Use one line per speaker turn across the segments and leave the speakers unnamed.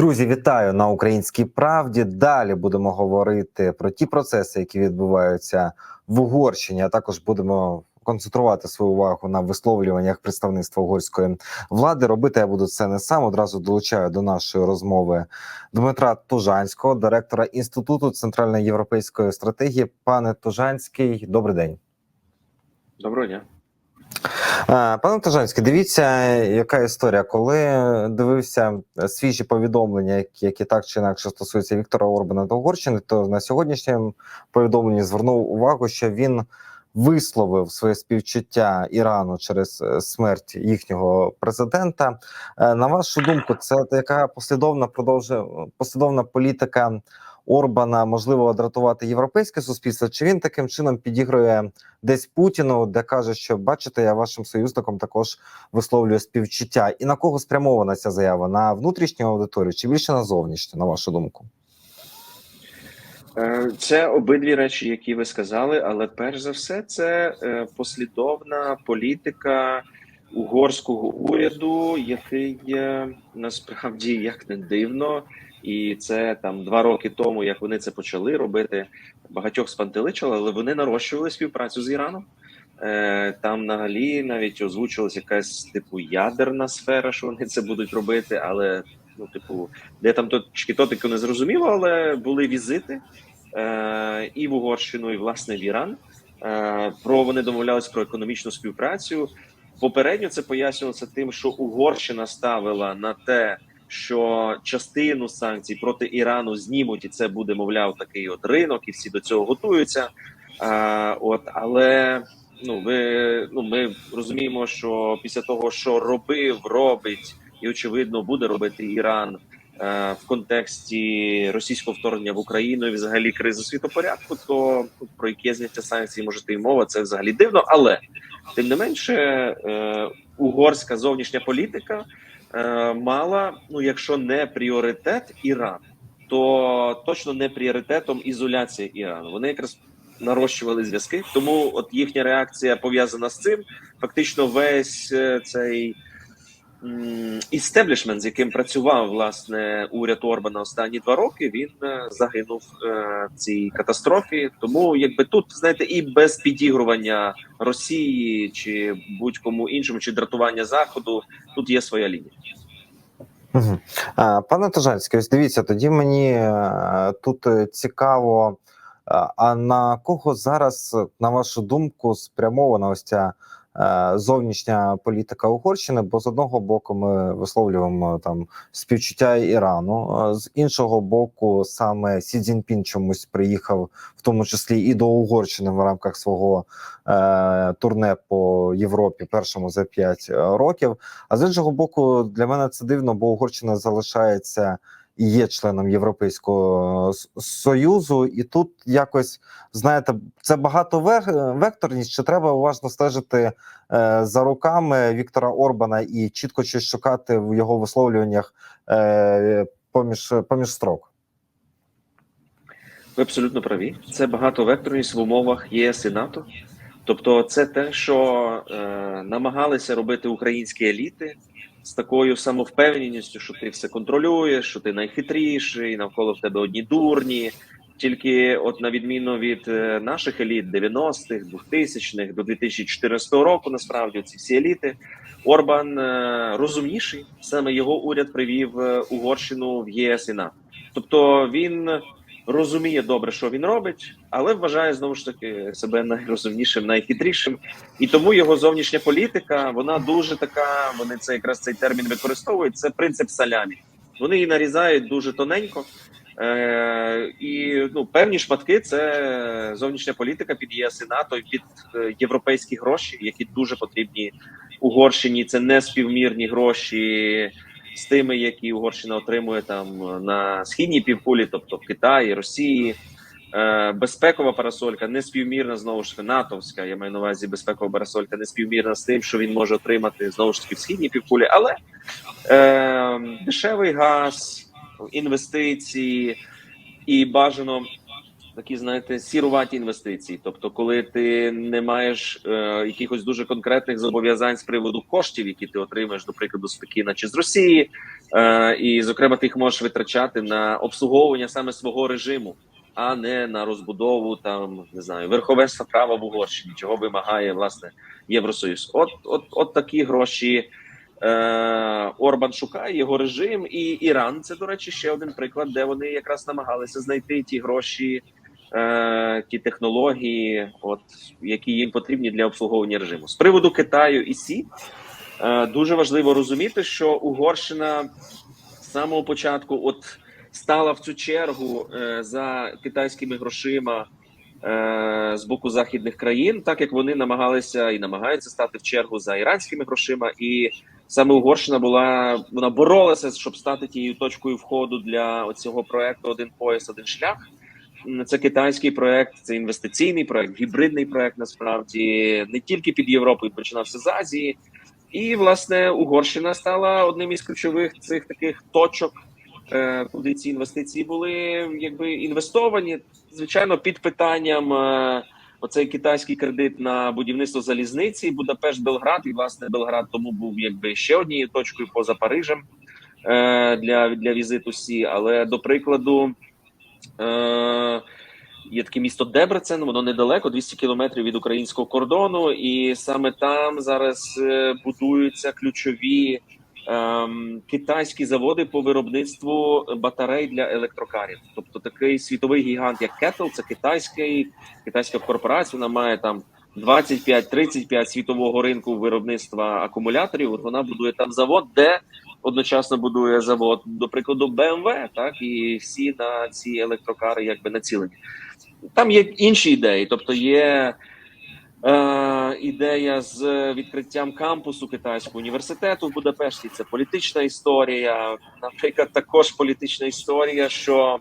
Друзі, вітаю на українській правді. Далі будемо говорити про ті процеси, які відбуваються в Угорщині. А також будемо концентрувати свою увагу на висловлюваннях представництва угорської влади. Робити я буду це не сам. Одразу долучаю до нашої розмови Дмитра Тужанського, директора інституту центральної європейської стратегії. Пане Тужанський, добрий день.
Доброго дня.
Пане Тажанський, дивіться, яка історія. Коли дивився свіжі повідомлення, які, які так чи інакше стосуються Віктора Орбана та Угорщини, то на сьогоднішньому повідомленні звернув увагу, що він висловив своє співчуття Ірану через е, смерть їхнього президента. Е, На вашу думку, це така послідовна продовжує послідовна політика Орбана можливо дратувати європейське суспільство? Чи він таким чином підігрує десь Путіну, де каже, що бачите, я вашим союзником також висловлюю співчуття. І на кого спрямована ця заява? На внутрішню аудиторію чи більше на зовнішню, на вашу думку?
Е, Це обидві речі, які ви сказали, але перш за все, це е, послідовна політика угорського уряду, який насправді як не дивно, і це там два роки тому, як вони це почали робити, багатьох спантеличило, але вони нарощували співпрацю з Іраном. Е, Там на Галі навіть озвучилась якась типу ядерна сфера, що вони це будуть робити, але ну, типу, де там точки тотику не зрозуміло, але були візити е, і в Угорщину, і власне в Іран. Е, Про вони домовлялись про економічну співпрацю. Попередньо це пояснювалося тим, що Угорщина ставила на те, що частину санкцій проти Ірану знімуть, і це буде, мовляв, такий от ринок, і всі до цього готуються. Е, От, але ну ви ну ми розуміємо, що після того, що робив, робить і очевидно буде робити Іран е, в контексті російського вторгнення в Україну і взагалі кризи світопорядку, то ну, про яке зняття санкцій може йти мова, це взагалі дивно. Але тим не менше, е, угорська зовнішня політика мала, ну якщо не пріоритет Іран, то точно не пріоритетом ізоляція Ірану. Вони якраз нарощували зв'язки, тому от їхня реакція пов'язана з цим. Фактично, весь е, цей істеблішмент, з яким працював власне уряд Орбана останні два роки, він е, загинув е, в цій катастрофі. Тому, якби тут знаєте, і без підігрування Росії чи будь-кому іншому, чи дратування заходу, тут є своя лінія.
Пане Тожанський, ось дивіться, тоді мені е, тут цікаво. А на кого зараз, на вашу думку, спрямована ось ця зовнішня політика Угорщини? Бо з одного боку ми висловлюємо там співчуття Ірану, з іншого боку, саме Сі Цзіньпін чомусь приїхав, в тому числі і до Угорщини в рамках свого е, турне по Європі, першому за 5 років. А з іншого боку, для мене це дивно, бо Угорщина залишається є членом Європейського Союзу, і тут якось знаєте, це багатовекторність, чи треба уважно стежити е, за руками Віктора Орбана і чітко щось шукати в його висловлюваннях е, поміж поміж строк.
Ви абсолютно праві. Це багатовекторність в умовах ЄС і НАТО. Тобто, це те, що е, намагалися робити українські еліти з такою самовпевненістю, що ти все контролюєш, що ти найхитріший, навколо в тебе одні дурні. Тільки, от на відміну від е, наших еліт 90-х, 2000-х до 2014 року, насправді ці всі еліти, Орбан е, розумніший. Саме його уряд привів е, Угорщину в ЄС і НАТО. Тобто він розуміє добре, що він робить, але вважає знову ж таки себе найрозумнішим, найхитрішим. І тому його зовнішня політика вона дуже така. Вони це якраз цей термін використовують. Це принцип салямі. Вони її нарізають дуже тоненько. Е, і ну певні шматки це зовнішня політика під ЄС і НАТО і під е, європейські гроші, які дуже потрібні Угорщині. Це не співмірні гроші з тими, які Угорщина отримує там на східній півкулі, тобто в Китаї, Росії. Е, Безпекова парасолька не співмірна знову ж натовська. Я маю на увазі безпекова парасолька не співмірна з тим, що він може отримати знову ж таки в східній півкулі, але е, дешевий газ, інвестиції і бажано такі, знаєте, сіруваті інвестиції. Тобто, коли ти не маєш е, якихось дуже конкретних зобов'язань з приводу коштів, які ти отримаєш, до прикладу, з Пекіна чи з Росії, е, і зокрема, ти їх можеш витрачати на обслуговування саме свого режиму, а не на розбудову там не знаю верховенства права в Угорщині, чого вимагає власне Євросоюз. От, от, от такі гроші. Е, Орбан шукає його режим, і Іран це, до речі, ще один приклад, де вони якраз намагалися знайти ті гроші, е, ті технології, от які їм потрібні для обслуговування режиму. З приводу Китаю і Сі е, дуже важливо розуміти, що Угорщина з самого початку от стала в цю чергу е, за китайськими грошима. е, З боку західних країн, так як вони намагалися і намагаються стати в чергу за іранськими грошима, і саме Угорщина була вона боролася, щоб стати тією точкою входу для цього проекту Один пояс, один шлях. Це китайський проект, це інвестиційний проект, гібридний проект. Насправді не тільки під Європою починався з Азії, і власне Угорщина стала одним із ключових цих таких точок, е, куди ці інвестиції були якби інвестовані. Звичайно, під питанням. е, Оцей китайський кредит на будівництво залізниці Будапешт Белград, і власне Белград тому був якби ще однією точкою поза Парижем е, для, для візиту Сі. Але до прикладу, е, є таке місто Дебрецен, воно недалеко, 200 кілометрів від українського кордону, і саме там зараз е, будуються ключові. ем, Китайські заводи по виробництву батарей для електрокарів, тобто такий світовий гігант, як Kettle, це китайський китайська корпорація. Вона має там 25-35 світового ринку виробництва акумуляторів. От вона будує там завод, де одночасно будує завод, до прикладу, BMW, так і всі на ці електрокари якби націлені. Там є інші ідеї, тобто є. Е, ідея з відкриттям кампусу китайського університету в Будапешті. Це політична історія. Наприклад, також політична історія, що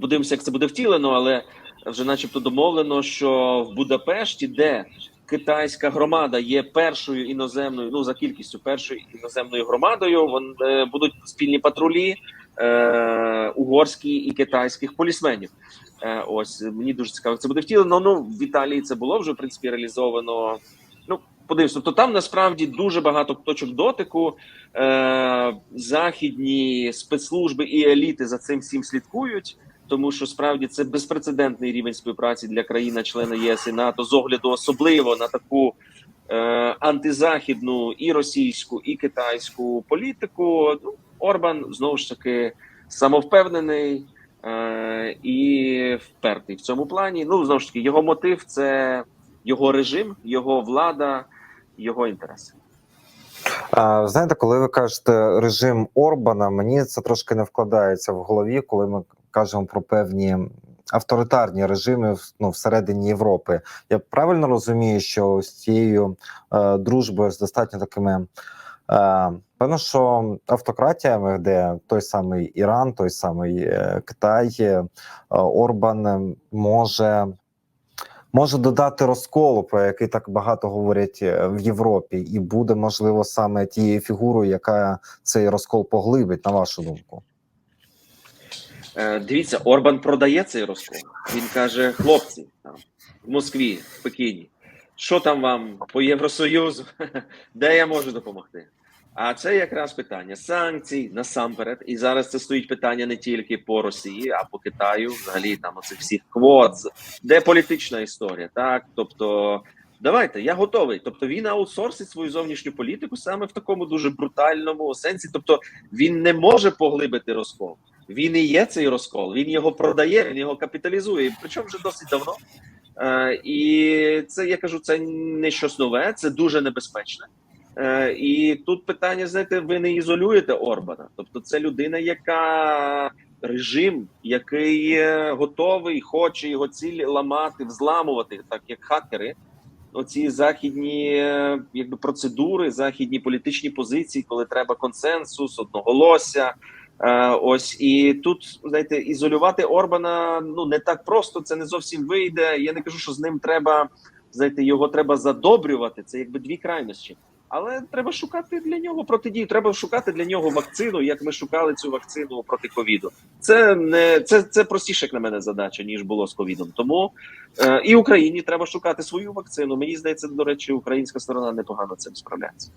подивимося, як це буде втілено, але вже, начебто, домовлено, що в Будапешті, де китайська громада є першою іноземною, ну за кількістю першою іноземною громадою, вон е, будуть спільні патрулі е, угорські і китайських полісменів. Е, ось мені дуже цікаво, це буде втілено. Ну в Італії це було вже в принципі реалізовано. Ну, подивимось, тобто там насправді дуже багато точок дотику. Е, західні спецслужби і еліти за цим всім слідкують. Тому що справді це безпрецедентний рівень співпраці для країни-члена ЄС і НАТО з огляду особливо на таку е, антизахідну і російську, і китайську політику. Ну, Орбан знову ж таки самовпевнений е, і впертий в цьому плані. Ну знову ж таки, його мотив це його режим, його влада, його інтереси.
А, знаєте, коли ви кажете режим Орбана, мені це трошки не вкладається в голові, коли ми кажемо про певні авторитарні режими ну, всередині Європи. Я правильно розумію, що з цією е, дружбою з достатньо такими. Е, певно, що автократіями, де той самий Іран, той самий е, Китай, е, Орбан е, може. Може додати розколу, про який так багато говорять в Європі, і буде можливо саме тією фігурою, яка цей розкол поглибить, на вашу думку.
Е, дивіться, Орбан продає цей розкол. Він каже: хлопці, там в Москві, в Пекіні, що там вам по Євросоюзу, де я можу допомогти? А це якраз питання санкцій насамперед. І зараз це стоїть питання не тільки по Росії, а по Китаю, взагалі там оцих всіх квот, де політична історія, так тобто. Давайте, я готовий. Тобто він аутсорсить свою зовнішню політику саме в такому дуже брутальному сенсі. Тобто він не може поглибити розкол. Він і є цей розкол. Він його продає, він його капіталізує. Причому вже досить давно. Е, і це я кажу, це не щось нове, це дуже небезпечне. Е, і тут питання: знаєте, ви не ізолюєте Орбана. Тобто, це людина, яка режим, який готовий, хоче його цілі ламати, взламувати, так як хакери. Оці західні якби процедури, західні політичні позиції, коли треба консенсус, одноголосся. Е, ось і тут знаєте, ізолювати Орбана ну не так просто. Це не зовсім вийде. Я не кажу, що з ним треба знаєте, його треба задобрювати. Це якби дві крайності. Але треба шукати для нього протидію. Треба шукати для нього вакцину, як ми шукали цю вакцину проти ковіду. Це не це, це простіше, як на мене, задача ніж було з ковідом. Тому е, і Україні треба шукати свою вакцину. Мені здається, до речі, українська сторона непогано цим справляється.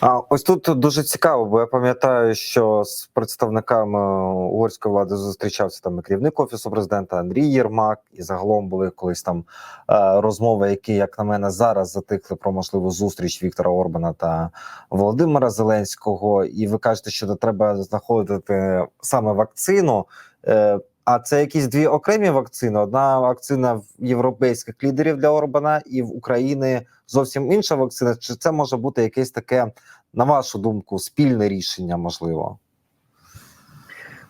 А ось тут дуже цікаво, бо я пам'ятаю, що з представниками угорської влади зустрічався там і керівник офісу президента Андрій Єрмак, і загалом були колись там е, розмови, які, як на мене, зараз затихли про можливу зустріч Віктора Орбана та Володимира Зеленського. І ви кажете, що треба знаходити саме вакцину. Е, а це якісь дві окремі вакцини. Одна вакцина в європейських лідерів для Орбана, і в України зовсім інша вакцина. Чи це може бути якесь таке, на вашу думку, спільне рішення? Можливо?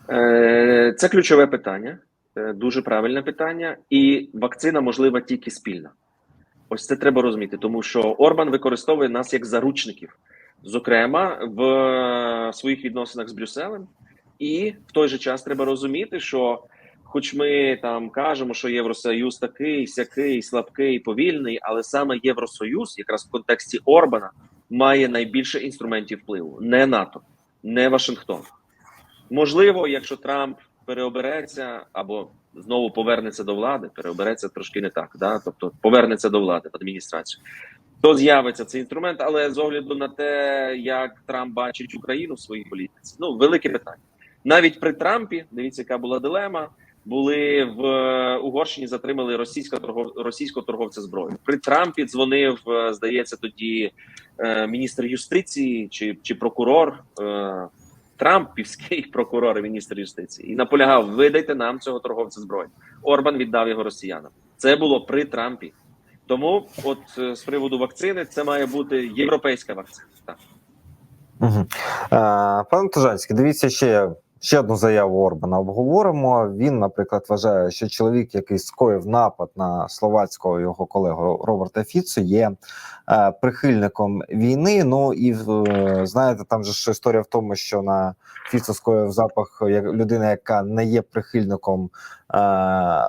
Е, Це ключове питання, Е, дуже правильне питання, і вакцина можлива тільки спільна. Ось це треба розуміти, тому що Орбан використовує нас як заручників, зокрема в е, своїх відносинах з Брюсселем. І в той же час треба розуміти, що, хоч ми там кажемо, що Євросоюз такий, сякий, слабкий, повільний, але саме Євросоюз, якраз в контексті Орбана, має найбільше інструментів впливу, не НАТО, не Вашингтон. Можливо, якщо Трамп переобереться або знову повернеться до влади, переобереться трошки не так, да? тобто повернеться до влади в адміністрацію, то з'явиться цей інструмент, але з огляду на те, як Трамп бачить Україну в своїй політиці, ну велике питання. Навіть при Трампі, дивіться, яка була дилема. Були в е, Угорщині, затримали російського торгов, російського торговця зброєю. При Трампі дзвонив, е, здається, тоді е, міністр юстиції чи, чи прокурор Трампівський прокурор і міністр юстиції і наполягав: видайте нам цього торговця зброї. Орбан віддав його росіянам. Це було при Трампі. Тому, от е, з приводу вакцини, це має бути європейська вакцина. Так.
Угу. Пане Тужанський, дивіться ще. Ще одну заяву Орбана обговоримо. Він, наприклад, вважає, що чоловік, який скоїв напад на словацького його колегу Роберта Фіцу, є е, прихильником війни. Ну і е, знаєте, там же ж історія в тому, що на Фіцу скоїв запах як людина, яка не є прихильником е,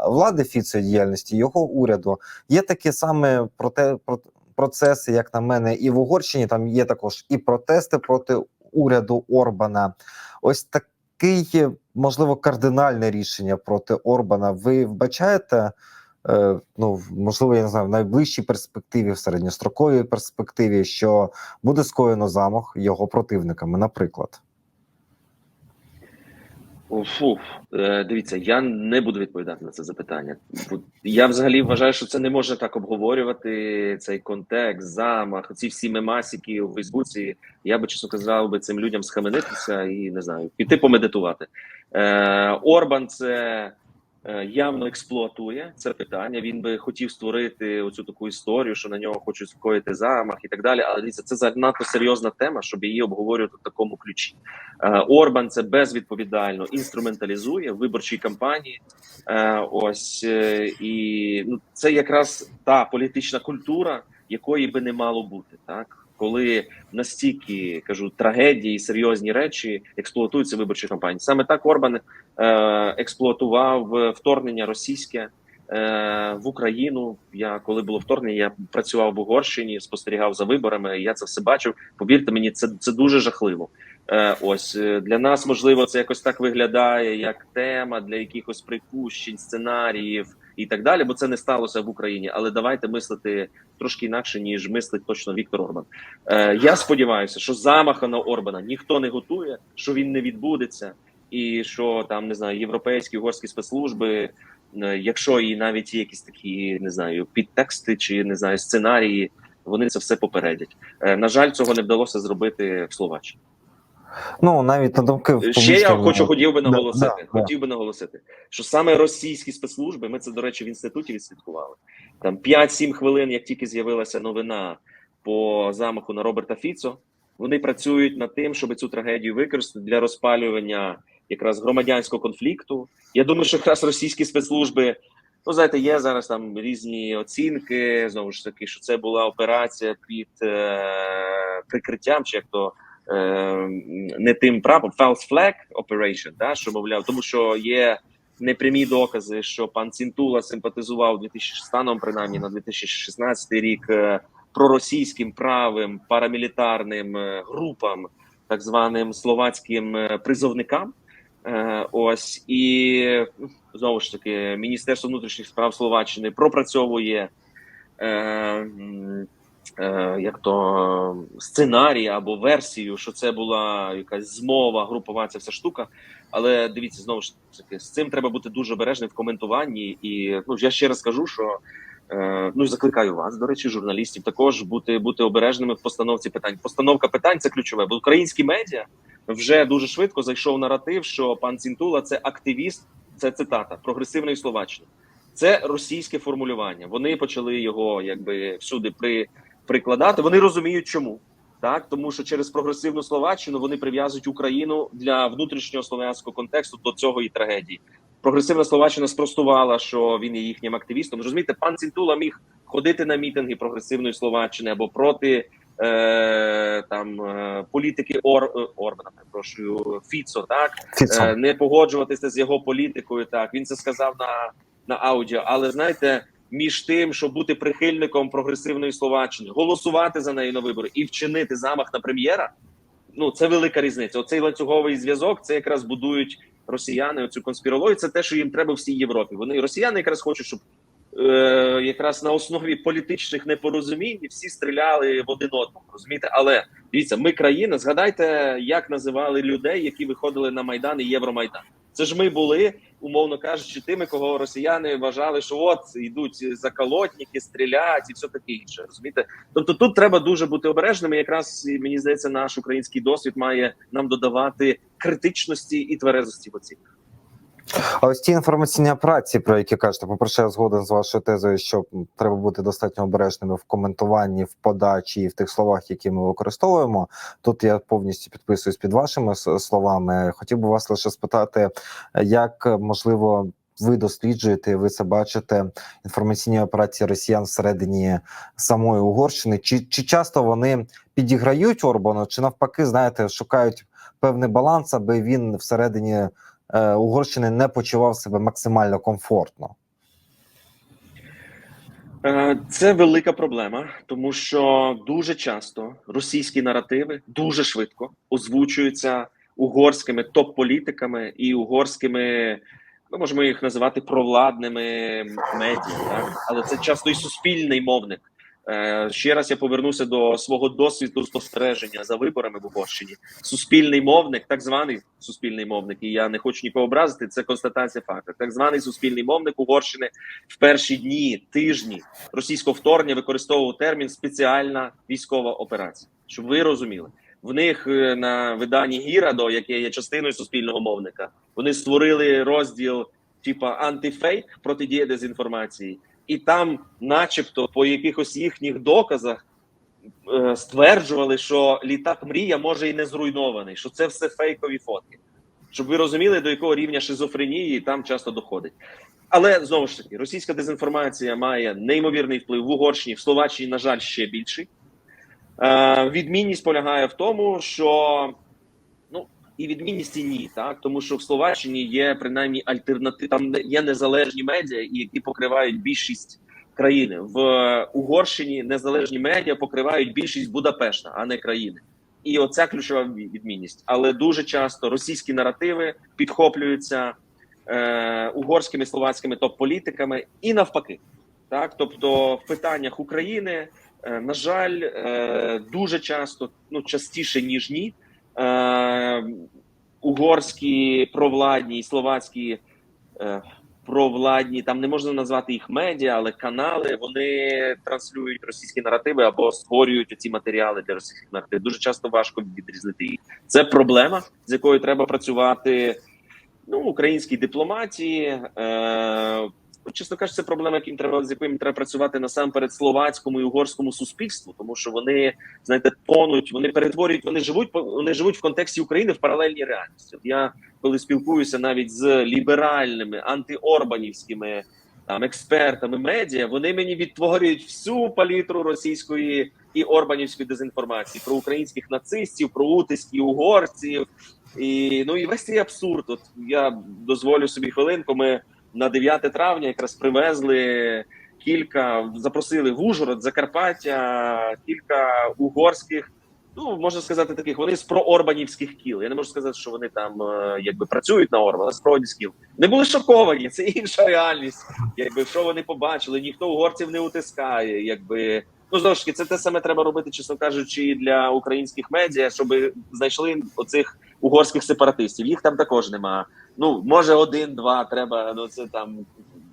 влади Фіцу діяльності його уряду. Є такі саме проте про процеси, як на мене, і в Угорщині там є також і протести проти уряду Орбана. Ось так який можливо кардинальне рішення проти Орбана ви вбачаєте? Е, ну можливо, я не знаю, в найближчій перспективі, в середньостроковій перспективі, що буде скоєно замах його противниками, наприклад.
Фу, е, дивіться, я не буду відповідати на це запитання. Я взагалі вважаю, що це не можна так обговорювати. Цей контекст, замах, ці всі мемасіки у Фейсбуці. Я би чесно казав би цим людям схаменитися і не знаю, піти помедитувати. Е, Орбан це явно експлуатує це питання. Він би хотів створити оцю таку історію, що на нього хочуть скоїти замах і так далі. Але дивіться, це занадто серйозна тема, щоб її обговорювати в такому ключі. Е, Орбан це безвідповідально інструменталізує в виборчій кампанії. Е, Ось е, і ну це якраз та політична культура, якої би не мало бути, так коли настільки кажу трагедії, серйозні речі експлуатуються в виборчій кампанії. Саме так Орбан е, експлуатував вторгнення російське е, в Україну. Я коли було вторгнення, я працював в Угорщині, спостерігав за виборами. Я це все бачив. Повірте мені, це, це дуже жахливо. Е, Ось е, для нас можливо це якось так виглядає як тема для якихось припущень, сценаріїв і так далі, бо це не сталося в Україні. Але давайте мислити трошки інакше ніж мислить точно Віктор Орбан. Е, Я сподіваюся, що замаха на Орбана ніхто не готує, що він не відбудеться, і що там не знаю, європейські угорські спецслужби. е, Якщо і навіть якісь такі не знаю підтексти чи не знаю сценарії, вони це все попередять. Е, На жаль, цього не вдалося зробити в Словаччині.
Ну навіть на думки в
Ще я хочу хотів би наголосити.
Да, да,
хотів би наголосити, що саме російські спецслужби, ми це до речі в інституті відслідкували. Там 5-7 хвилин, як тільки з'явилася новина по замаху на Роберта Фіцо, вони працюють над тим, щоб цю трагедію використати для розпалювання якраз громадянського конфлікту. Я думаю, що якраз російські спецслужби. Ну, знаєте, є зараз там різні оцінки. Знову ж таки, що це була операція під е, прикриттям, чи як то не тим прапом, false flag operation, да, що мовляв, тому що є непрямі докази, що пан Цінтула симпатизував 2000 станом, принаймні на 2016 рік е, проросійським правим парамілітарним е, групам, так званим словацьким е, призовникам. Е, Ось і знову ж таки, Міністерство внутрішніх справ Словаччини пропрацьовує е, е, як то сценарій або версію, що це була якась змова, групова ця вся штука. Але дивіться, знову ж таки, з цим треба бути дуже обережним в коментуванні. І ну я ще раз скажу, що е, ну закликаю вас, до речі, журналістів, також бути, бути обережними в постановці питань. Постановка питань це ключове, бо українські медіа вже дуже швидко зайшов наратив, що пан Цінтула це активіст, це цитата прогресивної словаччини. Це російське формулювання. Вони почали його якби всюди при, прикладати. Вони розуміють, чому так, тому що через прогресивну словаччину вони прив'язують Україну для внутрішнього слов'янського контексту до цього і трагедії. Прогресивна словаччина спростувала, що він є їхнім активістом. Розумієте, пан Цінтула міг ходити на мітинги прогресивної словаччини або проти е, там е, політики Ор е, Орбана. Перепрошую Фіцо, так
Фіцо.
е, не погоджуватися з його політикою. Так він це сказав на, на аудіо. Але знаєте, між тим, щоб бути прихильником прогресивної словаччини, голосувати за неї на вибори і вчинити замах на прем'єра. Ну це велика різниця. Оцей ланцюговий зв'язок це якраз будують росіяни. Оцю конспірологію. Це те, що їм треба всій Європі. Вони росіяни якраз хочуть, щоб е, якраз на основі політичних непорозумінь всі стріляли в один одного. Розумієте, але дивіться, ми країна. Згадайте, як називали людей, які виходили на майдан і Євромайдан. Це ж ми були, умовно кажучи, тими, кого росіяни вважали, що от йдуть заколотники, стрілять і все таке інше. Розумієте? Тобто тут треба дуже бути обережними. Якраз мені здається, наш український досвід має нам додавати критичності і тверезості в оці.
А ось ті інформаційні операції, про які кажете, по-перше, я згоден з вашою тезою, що треба бути достатньо обережними в коментуванні, в подачі і в тих словах, які ми використовуємо. Тут я повністю підписуюсь під вашими словами. Хотів би вас лише спитати, як можливо. Ви досліджуєте, ви це бачите інформаційні операції росіян всередині самої Угорщини. Чи, чи часто вони підіграють Орбану, чи навпаки, знаєте, шукають певний баланс, аби він всередині е, Угорщини не почував себе максимально комфортно.
Е, Це велика проблема, тому що дуже часто російські наративи дуже швидко озвучуються угорськими топ-політиками і угорськими, ми можемо їх називати провладними медіа, але це часто і суспільний мовник. Е, Ще раз я повернуся до свого досвіду спостереження за виборами в Угорщині. Суспільний мовник, так званий суспільний мовник, і я не хочу нікого образити. Це констатація факту. Так званий суспільний мовник Угорщини в перші дні, тижні російського вторгнення використовував термін спеціальна військова операція. Щоб ви розуміли, в них е, на виданні Гірадо, яке є частиною суспільного мовника, вони створили розділ типа антифейк протидія дезінформації, і там, начебто, по якихось їхніх доказах. е, Стверджували, що літак мрія може і не зруйнований, що це все фейкові фотки. Щоб ви розуміли, до якого рівня шизофренії там часто доходить. Але знову ж таки, російська дезінформація має неймовірний вплив в Угорщині, в Словаччині, на жаль, ще більший. Е, відмінність полягає в тому, що і відмінність і ні, так тому що в Словаччині є принаймні альтернатив, там є незалежні медіа, які покривають більшість країни. В Угорщині незалежні медіа покривають більшість Будапешта, а не країни. І оця ключова відмінність. Але дуже часто російські наративи підхоплюються е, угорськими словацькими топ-політиками і навпаки. Так, тобто в питаннях України, е, на жаль, е, дуже часто, ну частіше ніж ні, е, угорські провладні і словацькі е, провладні, там не можна назвати їх медіа, але канали вони транслюють російські наративи або створюють ці матеріали для російських наративів. Дуже часто важко відрізнити їх. Це проблема, з якою треба працювати ну, українській дипломатії. Е, Чесно кажучи, це проблема, яким треба з яким треба працювати насамперед словацькому і угорському суспільству, тому що вони знаєте, тонуть, вони перетворюють, вони живуть вони живуть в контексті України в паралельній реальності. От я коли спілкуюся навіть з ліберальними антиорбанівськими там експертами медіа, вони мені відтворюють всю палітру російської і орбанівської дезінформації про українських нацистів, про утиски угорців. І ну і весь цей абсурд. От я дозволю собі хвилинку. Ми на 9 травня якраз привезли кілька запросили в Ужгород, Закарпаття, кілька угорських. Ну можна сказати, таких вони з проорбанівських кіл. Я не можу сказати, що вони там е, якби працюють на Орбана, з проорбанівських. Не були шоковані. Це інша реальність. Якби що вони побачили, ніхто угорців не утискає. Якби ну знову ж таки, це те саме треба робити, чесно кажучи, для українських медіа, щоб знайшли оцих угорських сепаратистів. Їх там також нема. Ну може один-два. Треба ну це там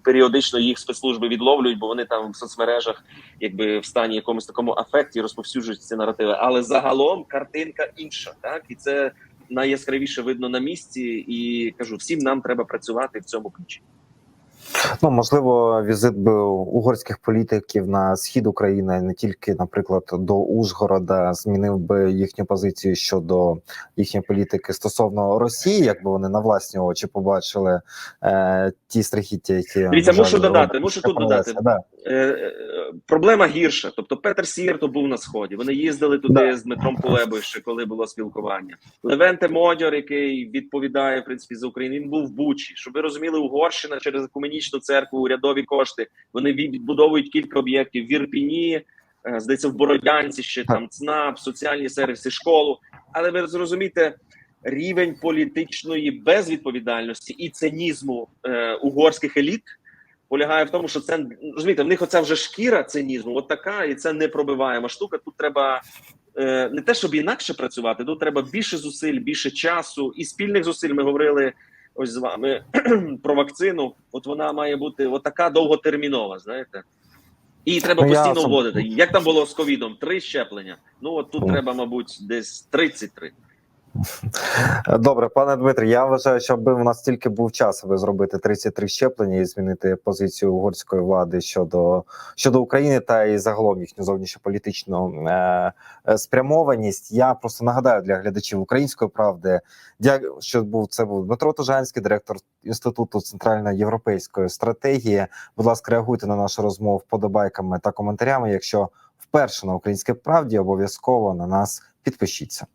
періодично їх спецслужби відловлюють, бо вони там в соцмережах, якби в стані якомусь такому афекті розповсюджують ці наративи. Але загалом картинка інша, так і це найяскравіше видно на місці. І кажу, всім нам треба працювати в цьому ключі.
Ну можливо, візит би угорських політиків на схід України не тільки, наприклад, до Ужгорода, змінив би їхню позицію щодо їхньої політики стосовно Росії, якби вони на власні очі побачили е, ті страхіття, які
Дивіться,
жаль,
додати, мушу тут додати.
Да.
Е, е, проблема гірша. Тобто Петер Сірто був на сході. Вони їздили туди
Да.
з Дмитром Кулебою, ще коли було спілкування. Левенте Модьор, який відповідає в принципі за Україну, він був в Бучі. Щоб ви розуміли, Угорщина через екуменічну церкву, урядові кошти. Вони відбудовують кілька об'єктів в Ірпіні, е, здається, в Бородянці, ще там ЦНАП, соціальні сервіси, школу. Але ви зрозумієте. Рівень політичної безвідповідальності і цинізму е, угорських еліт полягає в тому, що це розумієте, в них оця вже шкіра цинізму, от така, і це непробиваєма штука. Тут треба е, не те, щоб інакше працювати, тут треба більше зусиль, більше часу і спільних зусиль. Ми говорили ось з вами про вакцину. От вона має бути отака така довготермінова, знаєте. І треба
Ну,
постійно вводити. Як там було з ковідом? Три щеплення. Ну от тут
Ну.
треба, мабуть, десь 33.
Добре, пане Дмитрі. Я вважаю, що аби у нас тільки був час, аби зробити 33 щеплення і змінити позицію угорської влади щодо щодо України та і загалом їхню зовнішньополітичну е, е, спрямованість. Я просто нагадаю для глядачів української правди, що був це був Дмитро Тужанський, директор інституту центральноєвропейської стратегії. Будь ласка, реагуйте на нашу розмову вподобайками та коментарями. Якщо вперше на українській правді, обов'язково на нас підпишіться.